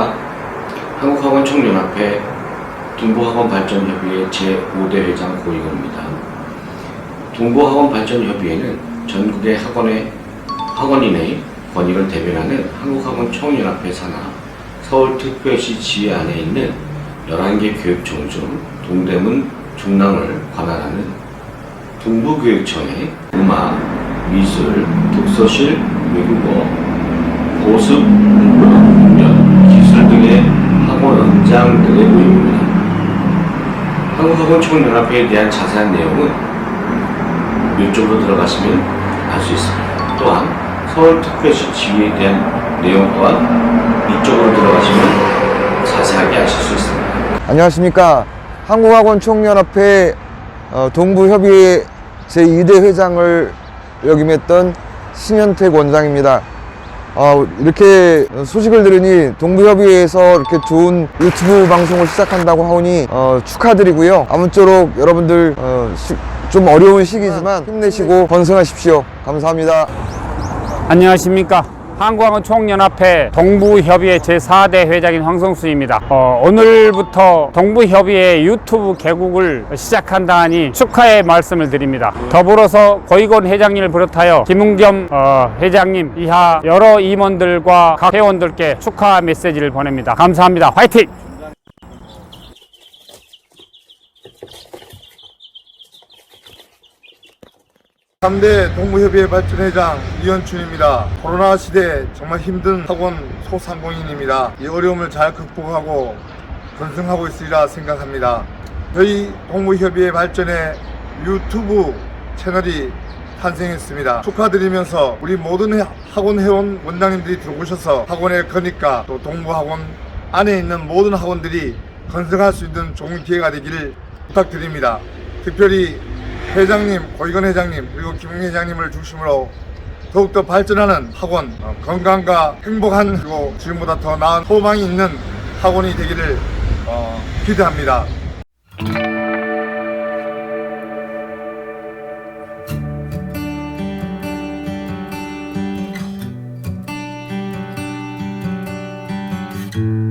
한국학원 총연합회 동부학원 발전협의회 제5대 회장 고이건입니다. 동부학원 발전협의회는 전국의 학원의 학원인의 권익을 대변하는 한국학원 총연합회 산하 서울특별시 지회 안에 있는 11개 교육청 중 동대문 중랑을 관할하는 동부교육청의 음악, 미술, 독서실, 외국어, 보습, 공연, 기술 등의 학원 원장들의 모임입니다. 총연합회에 대한 자세한 내용은 이쪽으로 들어가시면 알 수 있습니다. 또한 서울특별시 지휘에 대한 내용 또한 이쪽으로 들어가시면 자세하게 아실 수 있습니다. 안녕하십니까. 한국학원 총연합회 어, 동부협의회 제2대 회장을 역임했던 신현택 원장입니다. 어, 이렇게 소식을 들으니 동부협의회에서 이렇게 좋은 유튜브 방송을 시작한다고 하오니 어, 축하드리고요. 아무쪼록 여러분들 어, 시- 좀 어려운 시기지만 힘내시고 건승하십시오. 감사합니다. 안녕하십니까. 한국학원 총연합회 동부협의회 제4대 회장인 황성수입니다. 어, 오늘부터 동부협의회 유튜브 개국을 시작한다 하니 축하의 말씀을 드립니다. 더불어서 고이곤 회장님을 비롯하여 김은겸 어, 회장님 이하 여러 임원들과 각 회원들께 축하 메시지를 보냅니다. 감사합니다. 화이팅! 삼대 동부협의회 발전회장 이현춘입니다. 코로나 시대 정말 힘든 학원 소상공인입니다. 이 어려움을 잘 극복하고 건승하고 있으리라 생각합니다. 저희 동부협의회 발전에 유튜브 채널이 탄생했습니다. 축하드리면서 우리 모든 해- 학원 회원 원장님들이 들어오셔서 학원의 건익과 또 동부학원 안에 있는 모든 학원들이 건승할 수 있는 좋은 기회가 되기를 부탁드립니다. 특별히 회장님, 고위건 회장님, 그리고 김웅 회장님을 중심으로 더욱더 발전하는 학원, 어, 건강과 행복한 그리고 지금보다 더 나은 소망이 있는 학원이 되기를 어, 기대합니다. 음.